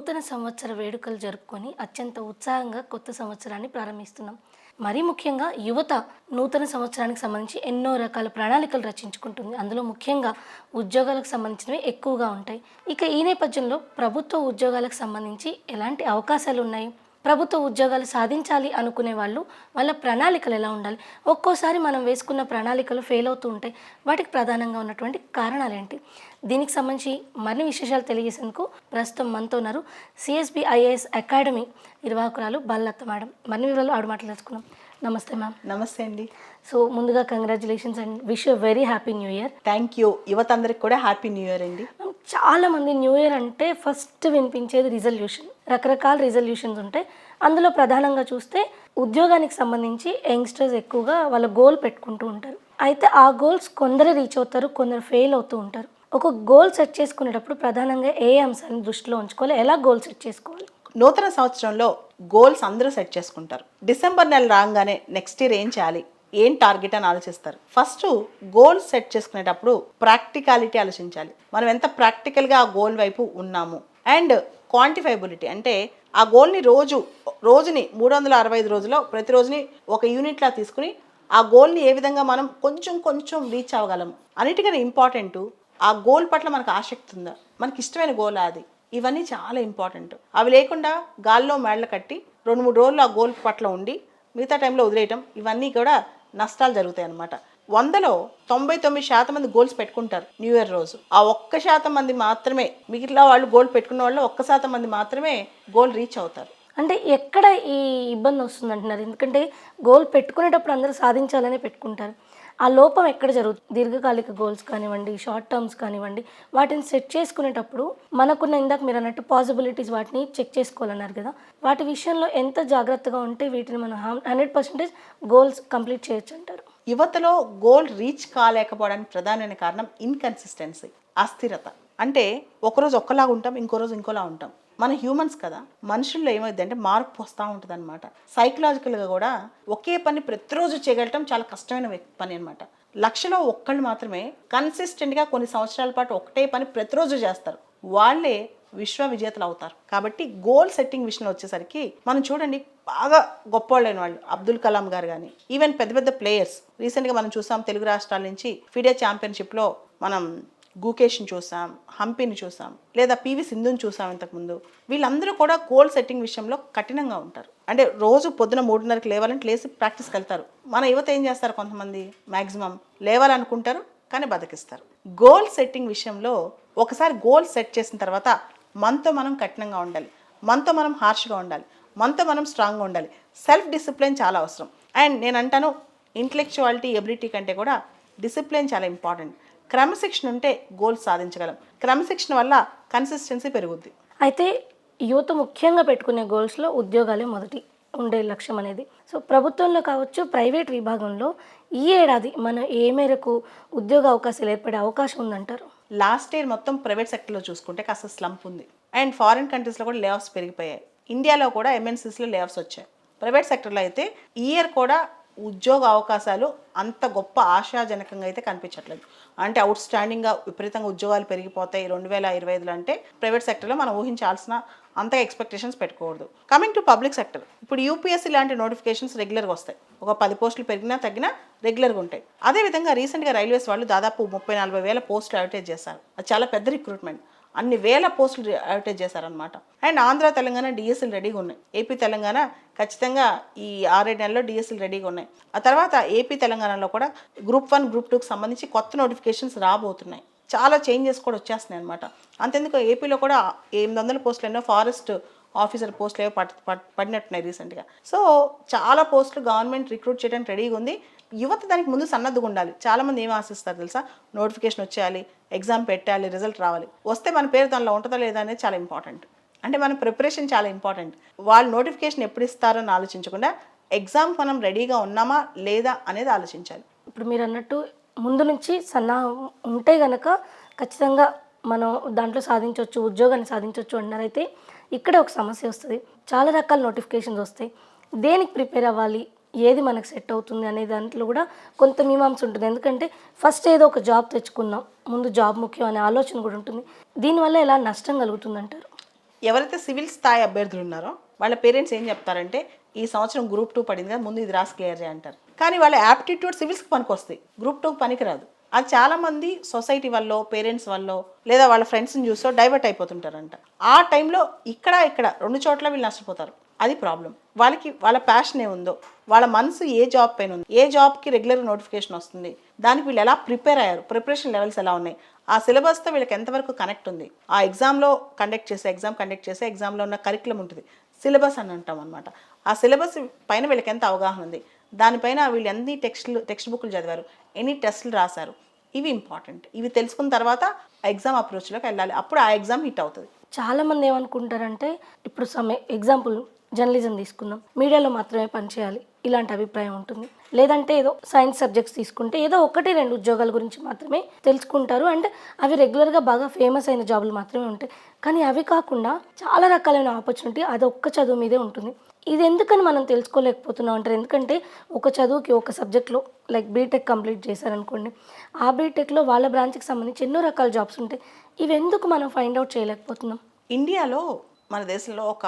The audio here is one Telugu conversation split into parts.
నూతన సంవత్సర వేడుకలు జరుపుకొని అత్యంత ఉత్సాహంగా కొత్త సంవత్సరాన్ని ప్రారంభిస్తున్నాం. మరీ ముఖ్యంగా యువత నూతన సంవత్సరానికి సంబంధించి ఎన్నో రకాల ప్రణాళికలు రచించుకుంటుంది. అందులో ముఖ్యంగా ఉద్యోగాలకు సంబంధించినవి ఎక్కువగా ఉంటాయి. ఇక ఈ నేపథ్యంలో ప్రభుత్వ ఉద్యోగాలకు సంబంధించి ఎలాంటి అవకాశాలు ఉన్నాయి? ప్రభుత్వ ఉద్యోగాలు సాధించాలి అనుకునే వాళ్ళు వాళ్ళ ప్రణాళికలు ఎలా ఉండాలి? ఒక్కోసారి మనం వేసుకున్న ప్రణాళికలు ఫెయిల్ అవుతూ ఉంటాయి. వాటికి ప్రధానంగా ఉన్నటువంటి కారణాలు ఏంటి? దీనికి సంబంధించి మరిన్ని విశేషాలు తెలియజేసేందుకు ప్రస్తుతం మనతో ఉన్నారు సిఎస్బి ఐఏఎస్ అకాడమీ నిర్వాహకురాలు బల్లత్త మేడం. మరిన్ని వివరాలు ఆడు మాట్లాడుకున్నాం నమస్తే మ్యామ్ నమస్తే అండి. సో ముందుగా congratulations and wish you very happy new year thank you యువత అందరికి కూడా హ్యాపీ న్యూ ఇయర్ అండి. చాలా మంది న్యూ ఇయర్ అంటే ఫస్ట్ వినిపించేది రిజల్యూషన్ రకరకాల రిజల్యూషన్స్ ఉంటాయి. అందులో ప్రధానంగా చూస్తే ఉద్యోగానికి సంబంధించి యంగ్స్టర్స్ ఎక్కువగా వాళ్ళ గోల్ పెట్టుకుంటూ ఉంటారు. అయితే ఆ గోల్స్ కొందరు రీచ్ అవుతారు కొందరు ఫెయిల్ అవుతూ ఉంటారు. ఒక గోల్ సెట్ చేసుకునేటప్పుడు ప్రధానంగా ఏ అంశాన్ని దృష్టిలో ఉంచుకోవాలి ఎలా గోల్ సెట్ చేసుకోవాలి? నూతన సంవత్సరంలో గోల్స్ అందరూ సెట్ చేసుకుంటారు. డిసెంబర్ నెల రాగానే నెక్స్ట్ ఇయర్ ఏం చేయాలి? ఏం టార్గెట్ అని ఆలోచిస్తారు? ఫస్ట్ గోల్ సెట్ చేసుకునేటప్పుడు ప్రాక్టికాలిటీ ఆలోచించాలి. మనం ఎంత ప్రాక్టికల్గా ఆ గోల్ వైపు ఉన్నాము? అండ్ క్వాంటిఫైబిలిటీ అంటే ఆ గోల్ని రోజు రోజుని మూడు వందల అరవై ఐదు రోజుల్లో ప్రతిరోజుని ఒక యూనిట్లా తీసుకుని ఆ గోల్ని ఏ విధంగా మనం కొంచెం కొంచెం రీచ్ అవ్వగలం అన్నిటికన్నా ఇంపార్టెంట్ ఆ గోల్ పట్ల మనకు ఆసక్తి ఉందా? మనకి ఇష్టమైన గోల్ అది. ఇవన్నీ చాలా ఇంపార్టెంట్ అవి లేకుండా గాల్లో మేడలు కట్టి రెండు మూడు రోజులు ఆ గోల్ పట్ల ఉండి మిగతా టైంలో వదిలేయటం ఇవన్నీ కూడా నష్టాలు జరుగుతాయి అన్నమాట వందలో తొంభై తొమ్మిది శాతం మంది గోల్స్ పెట్టుకుంటారు న్యూ ఇయర్ రోజు. ఆ ఒక్క శాతం మంది మాత్రమే మిగిలిన వాళ్ళు గోల్ పెట్టుకున్న వాళ్ళు ఒక్క శాతం మంది మాత్రమే గోల్ రీచ్ అవుతారు. అంటే ఎక్కడ ఈ ఇబ్బంది వస్తుంది అంటున్నారు ఎందుకంటే గోల్ పెట్టుకునేటప్పుడు అందరూ సాధించాలనే పెట్టుకుంటారు. ఆ లోపం ఎక్కడ జరుగుతుంది? దీర్ఘకాలిక గోల్స్ కానివ్వండి షార్ట్ టర్మ్స్ కానివ్వండి వాటిని సెట్ చేసుకునేటప్పుడు మనకున్న ఇందాక మీరు అన్నట్టు పాసిబిలిటీస్ వాటిని చెక్ చేసుకోవాలన్నారు కదా. వాటి విషయంలో ఎంత జాగ్రత్తగా ఉంటే వీటిని మనం హండ్రెడ్ పర్సెంటేజ్ గోల్స్ కంప్లీట్ చేయొచ్చు అంటారు? యువతలో గోల్ రీచ్ కాలేకపోవడానికి ప్రధానమైన కారణం ఇన్కన్సిస్టెన్సీ అస్థిరత. అంటే ఒకరోజు ఒక్కలాగా ఉంటాం ఇంకో రోజు ఇంకోలా ఉంటాం. మన హ్యూమన్స్ కదా మనుషుల్లో ఏమైంది అంటే మార్పు వస్తూ ఉంటుంది అనమాట సైకలాజికల్గా కూడా ఒకే పని ప్రతిరోజు చేయగలటం చాలా కష్టమైన పని అనమాట లక్షలో ఒక్కళ్ళు మాత్రమే కన్సిస్టెంట్గా కొన్ని సంవత్సరాల పాటు ఒకటే పని ప్రతిరోజు చేస్తారు. వాళ్ళే విశ్వ విజేతలు అవుతారు. కాబట్టి గోల్ సెట్టింగ్ విషయంలో వచ్చేసరికి మనం చూడండి బాగా గొప్పవాళ్ళైన వాళ్ళు అబ్దుల్ కలాం గారు కానీ ఈవెన్ పెద్ద పెద్ద ప్లేయర్స్ రీసెంట్గా మనం చూసాం తెలుగు రాష్ట్రాల నుంచి ఫిడే ఛాంపియన్షిప్లో మనం గూకేష్ని చూసాం హంపీని చూసాం లేదా పివి సింధుని చూసాం ఇంతకుముందు వీళ్ళందరూ కూడా గోల్ సెట్టింగ్ విషయంలో కఠినంగా ఉంటారు. అంటే రోజు పొద్దున మూడున్నరకి లేవాలంటే లేచి ప్రాక్టీస్కి వెళ్తారు మన యువత ఏం చేస్తారు కొంతమంది? మ్యాక్సిమం లేవాలనుకుంటారు కానీ బతికిస్తారు. గోల్ సెట్టింగ్ విషయంలో ఒకసారి గోల్ సెట్ చేసిన తర్వాత మనతో మనం కఠినంగా ఉండాలి. మనతో మనం హార్ష్గా ఉండాలి. మనతో మనం స్ట్రాంగ్గా ఉండాలి. సెల్ఫ్ డిసిప్లిన్ చాలా అవసరం. అండ్ నేను అంటాను ఇంటలెక్చువాలిటీ ఎబిలిటీ కంటే కూడా డిసిప్లిన్ చాలా ఇంపార్టెంట్ క్రమశిక్షణ ఉంటే గోల్స్ సాధించగలం. క్రమశిక్షణ వల్ల కన్సిస్టెన్సీ పెరుగుద్ది. అయితే యువత ముఖ్యంగా పెట్టుకునే గోల్స్లో ఉద్యోగాలే మొదటి ఉండే లక్ష్యం అనేది. సో ప్రభుత్వంలో కావచ్చు ప్రైవేట్ విభాగంలో ఈ ఏడాది మనం ఏ మేరకు ఉద్యోగ అవకాశాలు ఏర్పడే అవకాశం ఉందంటారు? లాస్ట్ ఇయర్ మొత్తం ప్రైవేట్ సెక్టర్లో చూసుకుంటే కాస్త స్లంప్ ఉంది. అండ్ ఫారిన్ కంట్రీస్లో కూడా లే ఆఫ్స్ పెరిగిపోయాయి. ఇండియాలో కూడా ఎంఎన్సీస్లో లే ఆఫ్స్ వచ్చాయి. ప్రైవేట్ సెక్టర్లో అయితే ఇయర్ కూడా ఉద్యోగ అవకాశాలు అంత గొప్ప ఆశాజనకంగా అయితే కనిపించట్లేదు. అంటే అవుట్ స్టాండింగ్గా విపరీతంగా ఉద్యోగాలు పెరిగిపోతాయి. రెండు వేల ఇరవై ఐదులో అంటే ప్రైవేట్ సెక్టర్లో మనం ఊహించాల్సిన అంత ఎక్స్పెక్టేషన్స్ పెట్టుకోకూడదు. కమింగ్ టు పబ్లిక్ సెక్టర్ ఇప్పుడు యూపీఎస్సీ లాంటి నోటిఫికేషన్స్ రెగ్యులర్గా వస్తాయి. ఒక పది పోస్టులు పెరిగినా తగ్గినా రెగ్యులర్గా ఉంటాయి. అదేవిధంగా రీసెంట్గా రైల్వేస్ వాళ్ళు దాదాపు ముప్పై నలభై వేల పోస్టులు అడ్వర్టైజ్ చేశారు. అది చాలా పెద్ద రిక్రూట్మెంట్ అన్ని వేల పోస్టులు అడ్వర్టైజ్ చేశారనమాట అండ్ ఆంధ్ర తెలంగాణ డిఎస్ఎల్ రెడీగా ఉన్నాయి. ఏపీ తెలంగాణ ఖచ్చితంగా ఈ ఆరేడు నెలల్లో డిఎస్ఎల్ రెడీగా ఉన్నాయి. ఆ తర్వాత ఏపీ తెలంగాణలో కూడా గ్రూప్ వన్ గ్రూప్ టూకి సంబంధించి కొత్త నోటిఫికేషన్స్ రాబోతున్నాయి. చాలా చేంజెస్ కూడా వచ్చేస్తున్నాయి అనమాట అంతెందుకు ఏపీలో కూడా ఎనిమిది వందల పోస్టులు ఎన్నో ఫారెస్ట్ ఆఫీసర్ పోస్టులు ఏవో పట్ పడినట్టున్నాయి రీసెంట్గా సో చాలా పోస్టులు గవర్నమెంట్ రిక్రూట్ చేయడానికి రెడీగా ఉంది. యువత దానికి ముందు సన్నద్ధగా ఉండాలి. చాలామంది ఏం ఆశిస్తారు తెలుసా? నోటిఫికేషన్ వచ్చేయాలి ఎగ్జామ్ పెట్టాలి రిజల్ట్ రావాలి. వస్తే మన పేరు దానిలో ఉంటుందా లేదా అనేది చాలా ఇంపార్టెంట్ అంటే మన ప్రిపరేషన్ చాలా ఇంపార్టెంట్ వాళ్ళు నోటిఫికేషన్ ఎప్పుడు ఇస్తారని ఆలోచించకుండా ఎగ్జామ్ మనం రెడీగా ఉన్నామా లేదా అనేది ఆలోచించాలి. ఇప్పుడు మీరు అన్నట్టు ముందు నుంచి సన్నా ఉంటే గనక ఖచ్చితంగా మనం దాంట్లో సాధించవచ్చు ఉద్యోగాన్ని సాధించవచ్చు అన్నారైతే ఇక్కడే ఒక సమస్య వస్తుంది. చాలా రకాల నోటిఫికేషన్స్ వస్తాయి. దేనికి ప్రిపేర్ అవ్వాలి? ఏది మనకు సెట్ అవుతుంది అనే దాంట్లో కూడా కొంత మీమాంస ఉంటుంది. ఎందుకంటే ఫస్ట్ ఏదో ఒక జాబ్ తెచ్చుకున్నాం ముందు జాబ్ ముఖ్యం అనే ఆలోచన కూడా ఉంటుంది. దీనివల్ల ఎలా నష్టం కలుగుతుంది అంటారు ఎవరైతే సివిల్ స్థాయి అభ్యర్థులు ఉన్నారో వాళ్ళ పేరెంట్స్ ఏం చెప్తారంటే ఈ సంవత్సరం గ్రూప్ టూ పడింది కదా ముందు ఇది రాసి క్లియర్ చేయంటారు కానీ వాళ్ళ యాప్టిట్యూడ్ సివిల్స్కి పనికి వస్తాయి గ్రూప్ టూకి పనికిరాదు. అది చాలా మంది సొసైటీ వల్ల పేరెంట్స్ వల్ల లేదా వాళ్ళ ఫ్రెండ్స్ని చూసో డైవర్ట్ అయిపోతుంటారంట. ఆ టైంలో ఇక్కడ ఇక్కడ రెండు చోట్ల వీళ్ళు నష్టపోతారు. అది ప్రాబ్లం వాళ్ళకి వాళ్ళ ప్యాషన్ ఏముందో వాళ్ళ మనసు ఏ జాబ్ పైన ఉంది ఏ జాబ్కి రెగ్యులర్ నోటిఫికేషన్ వస్తుంది దానికి వీళ్ళు ఎలా ప్రిపేర్ అయ్యారు ప్రిపరేషన్ లెవెల్స్ ఎలా ఉన్నాయి ఆ సిలబస్తో వీళ్ళకి ఎంతవరకు కనెక్ట్ ఉంది ఆ ఎగ్జామ్లో కండక్ట్ చేసే ఎగ్జామ్ కండక్ట్ చేసే ఎగ్జామ్లో ఉన్న కరికులం ఉంటుంది. సిలబస్ అని అంటాం అనమాట ఆ సిలబస్ పైన వీళ్ళకి ఎంత అవగాహన ఉంది? దానిపైన వీళ్ళు ఎన్ని టెక్స్ట్లు టెక్స్ట్ బుక్లు చదివారు? ఎన్ని టెస్ట్లు రాశారు? ఇవి ఇంపార్టెంట్. ఇవి తెలుసుకున్న తర్వాత ఎగ్జామ్ అప్రోచ్లోకి వెళ్ళాలి. అప్పుడు ఆ ఎగ్జామ్ హిట్ అవుతుంది. చాలా మంది ఏమనుకుంటారంటే ఇప్పుడు సమ్ ఎగ్జాంపుల్ జర్నలిజం తీసుకుందాం. మీడియాలో మాత్రమే పనిచేయాలి. ఇలాంటి అభిప్రాయం ఉంటుంది. లేదంటే ఏదో సైన్స్ సబ్జెక్ట్స్ తీసుకుంటే ఏదో ఒకటి రెండు ఉద్యోగాల గురించి మాత్రమే తెలుసుకుంటారు. అండ్ అవి రెగ్యులర్గా బాగా ఫేమస్ అయిన జాబులు మాత్రమే ఉంటాయి. కానీ అవి కాకుండా చాలా రకాలైన ఆపర్చునిటీ అది ఒక్క చదువు మీదే ఉంటుంది. ఇది ఎందుకని మనం తెలుసుకోలేకపోతున్నాం అంటారు? ఎందుకంటే ఒక చదువుకి ఒక సబ్జెక్ట్లో లైక్ బీటెక్ కంప్లీట్ చేశారనుకోండి ఆ బీటెక్లో వాళ్ళ బ్రాంచ్కి సంబంధించి ఎన్నో రకాల జాబ్స్ ఉంటాయి. ఇవి ఎందుకు మనం ఫైండ్ అవుట్ చేయలేకపోతున్నాం? ఇండియాలో మన దేశంలో ఒక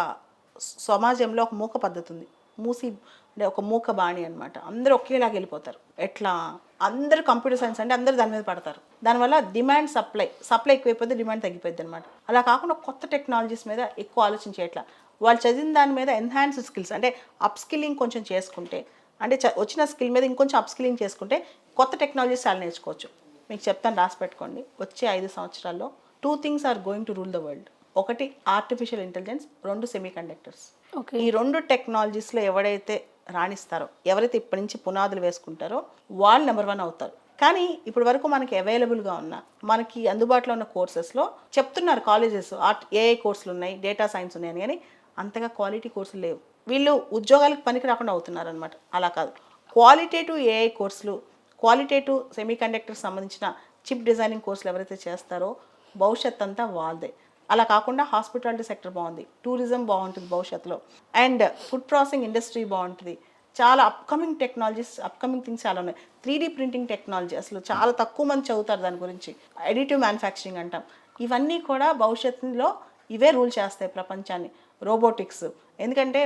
సమాజంలో ఒక మూక పద్ధతి ఉంది మూసి అంటే ఒక మూక బాణి అనమాట అందరూ ఒకేలాగా వెళ్ళిపోతారు. ఎట్లా? అందరూ కంప్యూటర్ సైన్స్ అంటే అందరూ దాని మీద పడతారు. దానివల్ల డిమాండ్ సప్లై సప్లై ఎక్కువైపోతే డిమాండ్ తగ్గిపోద్ది అనమాట అలా కాకుండా కొత్త టెక్నాలజీస్ మీద ఎక్కువ ఆలోచించే ఎట్లా? వాళ్ళు చదివిన దాని మీద ఎన్హాన్స్ స్కిల్స్ అంటే అప్ స్కిల్లింగ్ కొంచెం చేసుకుంటే అంటే చ- వచ్చిన స్కిల్ మీద ఇంకొంచెం అప్ స్కిల్లింగ్ చేసుకుంటే కొత్త టెక్నాలజీస్ చాలా నేర్చుకోవచ్చు. మీకు చెప్తాను రాసి పెట్టుకోండి. వచ్చే ఐదు సంవత్సరాల్లో two things are going to rule the world ఒకటి ఆర్టిఫిషియల్ ఇంటెలిజెన్స్ రెండు సెమీ కండక్టర్స్ ఓకే ఈ రెండు టెక్నాలజీస్లో ఎవడైతే రాణిస్తారో ఎవరైతే ఇప్పటి నుంచి పునాదులు వేసుకుంటారో వాళ్ళు నెంబర్ వన్ అవుతారు. కానీ ఇప్పటి వరకు మనకి అవైలబుల్గా ఉన్న మనకి అందుబాటులో ఉన్న కోర్సెస్లో చెప్తున్నారు కాలేజెస్ ఆర్ట్ ఏఐ కోర్సులు ఉన్నాయి డేటా సైన్స్ ఉన్నాయని కానీ అంతగా క్వాలిటీ కోర్సులు లేవు. వీళ్ళు ఉద్యోగాలకు పనికి రాకుండా అవుతున్నారు అనమాట అలా కాదు. క్వాలిటేటివ్ ఏఐ కోర్సులు క్వాలిటేటివ్ సెమీ కండక్టర్ సంబంధించిన చిప్ డిజైనింగ్ కోర్సులు ఎవరైతే చేస్తారో భవిష్యత్ అంతా వాళ్ళదే. అలా కాకుండా హాస్పిటాలిటీ సెక్టర్ బాగుంది. టూరిజం బాగుంటుంది భవిష్యత్తులో. అండ్ ఫుడ్ ప్రాసెసింగ్ ఇండస్ట్రీ బాగుంటుంది. చాలా అప్కమింగ్ టెక్నాలజీస్ అప్కమింగ్ థింగ్స్ చాలా ఉన్నాయి. త్రీ ప్రింటింగ్ టెక్నాలజీ అసలు చాలా తక్కువ మంది చదువుతారు దాని గురించి. ఎడిటివ్ మ్యానుఫ్యాక్చరింగ్ అంటాం. ఇవన్నీ కూడా భవిష్యత్తులో ఇవే రూల్ చేస్తాయి ప్రపంచాన్ని. రోబోటిక్స్ ఎందుకంటే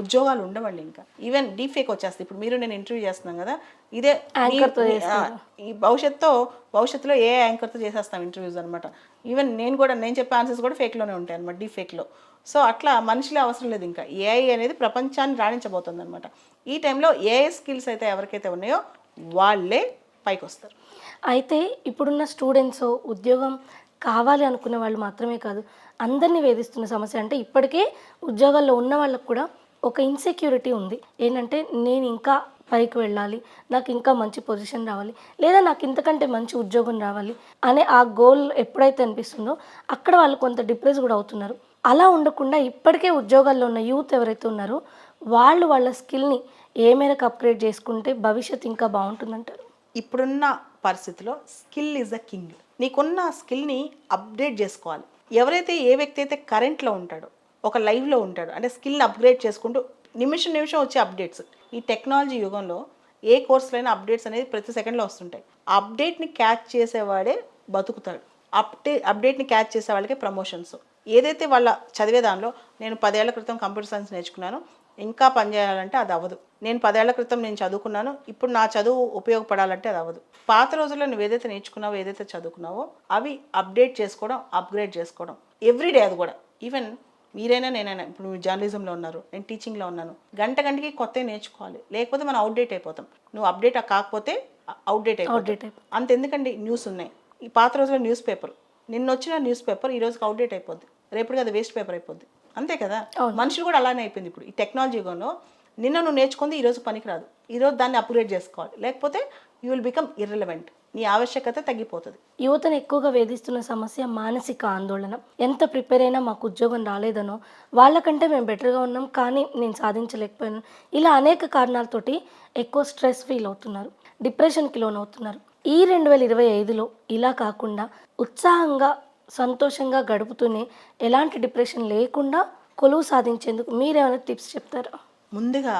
ఉద్యోగాలు ఉండవండి ఇంకా. ఈవెన్ డీఫేక్ వచ్చేస్తాయి. ఇప్పుడు మీరు నేను ఇంటర్వ్యూ చేస్తున్నాం కదా ఇదే ఈ భవిష్యత్తులో భవిష్యత్తులో ఏ యాంకర్తో చేసేస్తాం ఇంటర్వ్యూస్ అనమాట ఈవెన్ నేను కూడా నేను చెప్పే ఆన్సర్స్ కూడా ఫేక్లోనే ఉంటాయి అనమాట డీ ఫేక్లో సో అట్లా మనుషులే అవసరం లేదు ఇంకా. ఏఐ అనేది ప్రపంచాన్ని రాణించబోతుంది అనమాట ఈ టైంలో ఏఐ స్కిల్స్ అయితే ఎవరికైతే ఉన్నాయో వాళ్ళే పైకి వస్తారు అయితే ఇప్పుడున్న స్టూడెంట్స్ ఉద్యోగం కావాలి అనుకునే వాళ్ళు మాత్రమే కాదు అందరినీ వేధిస్తున్న సమస్య అంటే ఇప్పటికే ఉద్యోగాల్లో ఉన్న వాళ్ళకు కూడా ఒక ఇన్సెక్యూరిటీ ఉంది. ఏంటంటే నేను ఇంకా పైకి వెళ్ళాలి నాకు ఇంకా మంచి పొజిషన్ రావాలి లేదా నాకు ఇంతకంటే మంచి ఉద్యోగం రావాలి అనే ఆ గోల్ ఎప్పుడైతే అనిపిస్తుందో అక్కడ వాళ్ళు కొంత డిప్రెస్ కూడా అవుతున్నారు. అలా ఉండకుండా ఇప్పటికే ఉద్యోగాల్లో ఉన్న యూత్ ఎవరైతే ఉన్నారో వాళ్ళు వాళ్ళ స్కిల్ని ఏ మేరకు అప్గ్రేడ్ చేసుకుంటే భవిష్యత్ ఇంకా బాగుంటుందంటారు? ఇప్పుడున్న పరిస్థితిలో స్కిల్ ఈజ్ అ కింగ్ నీకున్న స్కిల్ని అప్డేట్ చేసుకోవాలి. ఎవరైతే ఏ వ్యక్తి అయితే కరెంట్లో ఉంటాడో ఒక లైవ్లో ఉంటాడో అంటే స్కిల్ని అప్గ్రేడ్ చేసుకుంటూ నిమిషం నిమిషం వచ్చే అప్డేట్స్ ఈ టెక్నాలజీ యుగంలో ఏ కోర్సులైనా అప్డేట్స్ అనేది ప్రతి సెకండ్లో వస్తుంటాయి. అప్డేట్ని క్యాచ్ చేసేవాడే బతుకుతాడు. అప్డే అప్డేట్ని క్యాచ్ చేసే వాళ్ళకి ప్రమోషన్స్. ఏదైతే వాళ్ళ చదివే దానిలో నేను పదేళ్ళ క్రితం కంప్యూటర్ సైన్స్ నేర్చుకున్నాను ఇంకా పనిచేయాలంటే అది అవ్వదు. నేను పదేళ్ళ క్రితం నేను చదువుకున్నాను ఇప్పుడు నా చదువు ఉపయోగపడాలంటే అది అవ్వదు. పాత రోజుల్లో నువ్వు ఏదైతే నేర్చుకున్నావో ఏదైతే చదువుకున్నావో అవి అప్డేట్ చేసుకోవడం అప్గ్రేడ్ చేసుకోవడం ఎవ్రీడే అది కూడా. ఈవెన్ మీరైనా నేనైనా ఇప్పుడు మీరు జర్నలిజంలో ఉన్నారు నేను టీచింగ్లో ఉన్నాను గంట గంటకి కొత్త నేర్చుకోవాలి. లేకపోతే మనం అవుట్డేట్ అయిపోతాం. నువ్వు అప్డేట్ కాకపోతే అవుట్డేట్ అవుట్డేట్ అంత ఎందుకండి న్యూస్ ఉన్నాయి. ఈ పాత రోజుల్లో న్యూస్ పేపర్ నిన్న వచ్చిన న్యూస్ పేపర్ ఈ రోజుకి అవుట్డేట్ అయిపోద్ది. రేపటికి అది వేస్ట్ పేపర్ అయిపోద్ది. అంతే కదా? మనుషులు కూడా అలానే అయిపోయింది ఇప్పుడు. ఈ టెక్నాలజీ యుగంలో నిన్న నువ్వు నేర్చుకుంది ఈ రోజు పనికిరాదు. ఈ రోజు దాన్ని అప్గ్రేడ్ చేసుకోవాలి. లేకపోతే యూ విల్ బికమ్ ఇర్రెలవెంట్ నీ ఆవశ్యకత తగ్గిపోతుంది. యువతను ఎక్కువగా వేధిస్తున్న సమస్య మానసిక ఆందోళన. ఎంత ప్రిపేర్ అయినా మాకు ఉద్యోగం రాలేదనో వాళ్ళకంటే మేము బెటర్గా ఉన్నాం కానీ నేను సాధించలేకపోయాను. ఇలా అనేక కారణాలతోటి ఎక్కువ స్ట్రెస్ ఫీల్ అవుతున్నారు. డిప్రెషన్కి లోన్ అవుతున్నారు ఈ రెండు వేల ఇరవై ఐదులో ఇలా కాకుండా ఉత్సాహంగా సంతోషంగా గడుపుతూనే ఎలాంటి డిప్రెషన్ లేకుండా కొలువు సాధించేందుకు మీరేమైనా టిప్స్ చెప్తారా? ముందుగా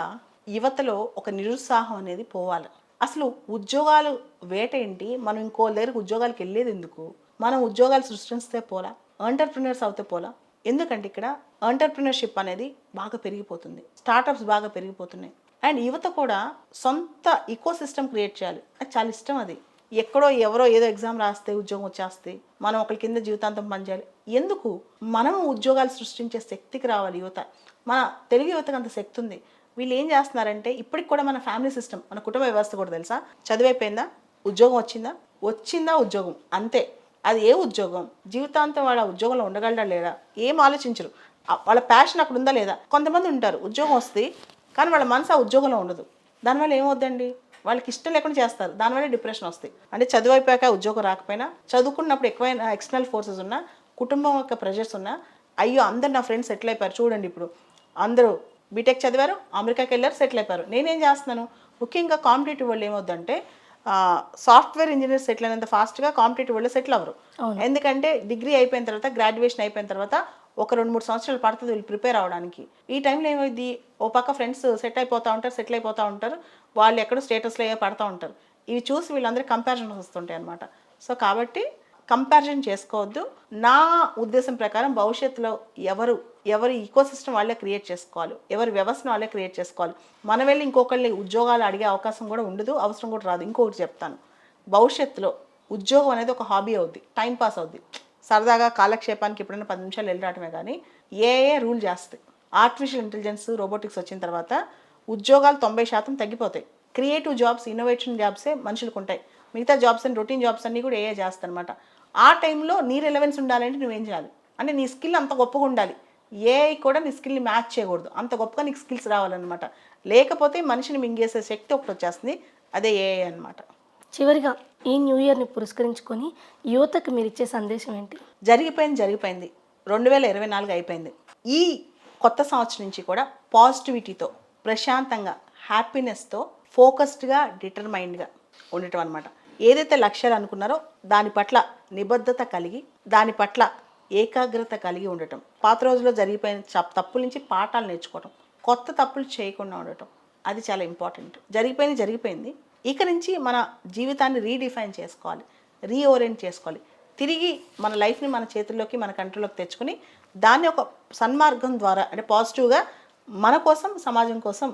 యువతలో ఒక నిరుత్సాహం అనేది పోవాలి. అసలు ఉద్యోగాలు వేట ఏంటి మనం ఇంకో లేరు ఉద్యోగాలకు వెళ్ళేది ఎందుకు? మనం ఉద్యోగాలు సృష్టిస్తే పోలా? ఆంటర్ప్రినర్స్ అవుతే పోలా? ఎందుకంటే ఇక్కడ ఆంటర్ప్రినర్షిప్ అనేది బాగా పెరిగిపోతుంది. స్టార్టప్స్ బాగా పెరిగిపోతున్నాయి. అండ్ యువత కూడా సొంత ఇకో సిస్టమ్ క్రియేట్ చేయాలి. అది చాలా ఇష్టం అది. ఎక్కడో ఎవరో ఏదో ఎగ్జామ్ రాస్తే ఉద్యోగం వచ్చేస్తే మనం ఒకరి కింద జీవితాంతం పనిచేయాలి. ఎందుకు? మనం ఉద్యోగాలు సృష్టించే శక్తికి రావాలి యువత. మన తెలుగు యువతకు అంత శక్తి ఉంది. వీళ్ళు ఏం చేస్తున్నారంటే ఇప్పటికి కూడా మన ఫ్యామిలీ సిస్టమ్ మన కుటుంబ వ్యవస్థ కూడా తెలుసా? చదివైపోయిందా? ఉద్యోగం వచ్చిందా? వచ్చిందా ఉద్యోగం. అంతే. అది ఏ ఉద్యోగం? జీవితాంతం వాళ్ళ ఉద్యోగంలో ఉండగలడా లేదా? ఏం ఆలోచించరు. వాళ్ళ ప్యాషన్ అక్కడ ఉందా లేదా? కొంతమంది ఉంటారు ఉద్యోగం వస్తుంది కానీ వాళ్ళ మనసు ఆ ఉద్యోగంలో ఉండదు. దానివల్ల ఏమవుద్దండి? వాళ్ళకి ఇష్టం లేకుండా చేస్తారు. దానివల్ల డిప్రెషన్ వస్తాయి అంటే చదువు అయిపోయాక ఉద్యోగం రాకపోయినా చదువుకున్నప్పుడు ఎక్కువైన ఎక్స్టర్నల్ ఫోర్సెస్ ఉన్నా కుటుంబం యొక్క ప్రెషర్స్ ఉన్నా అయ్యో అందరు నా ఫ్రెండ్స్ సెటిల్ అయిపోయారు. చూడండి ఇప్పుడు. అందరూ బీటెక్ చదివారు అమెరికాకి వెళ్ళారు సెటిల్ అయిపోయారు. నేనేం చేస్తున్నాను? ముఖ్యంగా కాంపిటేటివ్ వాళ్ళు ఏమవుద్దంటే సాఫ్ట్వేర్ ఇంజనీర్ సెటిల్ అయినంత ఫాస్ట్గా కాంపిటేటివ్ వాళ్ళు సెటిల్ అవ్వరు. ఎందుకంటే డిగ్రీ అయిపోయిన తర్వాత గ్రాడ్యుయేషన్ అయిపోయిన తర్వాత ఒక రెండు మూడు సంవత్సరాలు పడుతుంది వీళ్ళు ప్రిపేర్ అవ్వడానికి. ఈ టైంలో ఏమైంది ఓ పక్క ఫ్రెండ్స్ సెట్ అయిపోతూ ఉంటారు సెటిల్ అయిపోతూ ఉంటారు వాళ్ళు ఎక్కడో స్టేటస్లో ఏ పడుతూ ఉంటారు. ఇవి చూసి వీళ్ళందరూ కంపారిజన్ వస్తుంటాయి అనమాట సో కాబట్టి కంపారిజన్ చేసుకోవద్దు. నా ఉద్దేశం ప్రకారం భవిష్యత్తులో ఎవరు ఎవరి ఈకో సిస్టమ్ వాళ్ళే క్రియేట్ చేసుకోవాలి. ఎవరి వ్యవస్థను వాళ్ళే క్రియేట్ చేసుకోవాలి. మనం వెళ్ళి ఇంకొకళ్ళని ఉద్యోగాలు అడిగే అవకాశం కూడా ఉండదు అవసరం కూడా రాదు. ఇంకొకటి చెప్తాను. భవిష్యత్తులో ఉద్యోగం అనేది ఒక హాబీ అవుద్ది టైం పాస్ అవుద్ది. సరదాగా కాలక్షేపానికి ఎప్పుడైనా పది నిమిషాలు వెళ్ళి రావటమే కానీ ఏ ఏ రూల్ చేస్తాయి. ఆర్టిఫిషియల్ ఇంటెలిజెన్స్ రోబోటిక్స్ వచ్చిన తర్వాత ఉద్యోగాలు తొంభై శాతం తగ్గిపోతాయి. క్రియేటివ్ జాబ్స్ ఇన్నోవేషన్ జాబ్సే మనుషులకు ఉంటాయి. మిగతా జాబ్స్ అండ్ రొటీన్ జాబ్స్ అన్నీ కూడా ఏఏ చేస్తారనమాట ఆ టైంలో నీ రిలవెన్స్ ఉండాలంటే నువ్వేం చేయాలి? అంటే నీ స్కిల్ అంత గొప్పగా ఉండాలి. ఏఐ కూడా నీ స్కిల్ని మ్యాచ్ చేయకూడదు. అంత గొప్పగా నీకు స్కిల్స్ రావాలన్నమాట. లేకపోతే మనిషిని మింగేసే శక్తి ఒకటి వచ్చేస్తుంది. అదే ఏఐ అన్నమాట. చివరిగా ఈ న్యూ ఇయర్ని పురస్కరించుకొని యువతకు మీరు ఇచ్చే సందేశం ఏంటి? జరిగిపోయింది జరిగిపోయింది. రెండు వేల ఇరవై నాలుగు అయిపోయింది. ఈ కొత్త సంవత్సరం నుంచి కూడా పాజిటివిటీతో ప్రశాంతంగా హ్యాపీనెస్తో ఫోకస్డ్గా డిటర్మైండ్గా ఉండటం అనమాట ఏదైతే లక్ష్యాలు అనుకున్నారో దాని పట్ల నిబద్ధత కలిగి దాని పట్ల ఏకాగ్రత కలిగి ఉండటం పాత రోజుల్లో జరిగిపోయిన తప్పుల నుంచి పాఠాలు నేర్చుకోవటం కొత్త తప్పులు చేయకుండా ఉండటం అది చాలా ఇంపార్టెంట్. జరిగిపోయింది జరిగిపోయింది. ఇక నుంచి మన జీవితాన్ని రీడిఫైన్ చేసుకోవాలి రీఓరియంట్ చేసుకోవాలి. తిరిగి మన లైఫ్ని మన చేతుల్లోకి మన కంట్రోల్లోకి తెచ్చుకుని దాన్ని ఒక సన్మార్గం ద్వారా అంటే పాజిటివ్గా మన కోసం సమాజం కోసం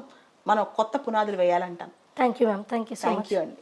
మనం కొత్త పునాదులు వేయాలంటాం thank you ma'am thank you so much thank you అండి.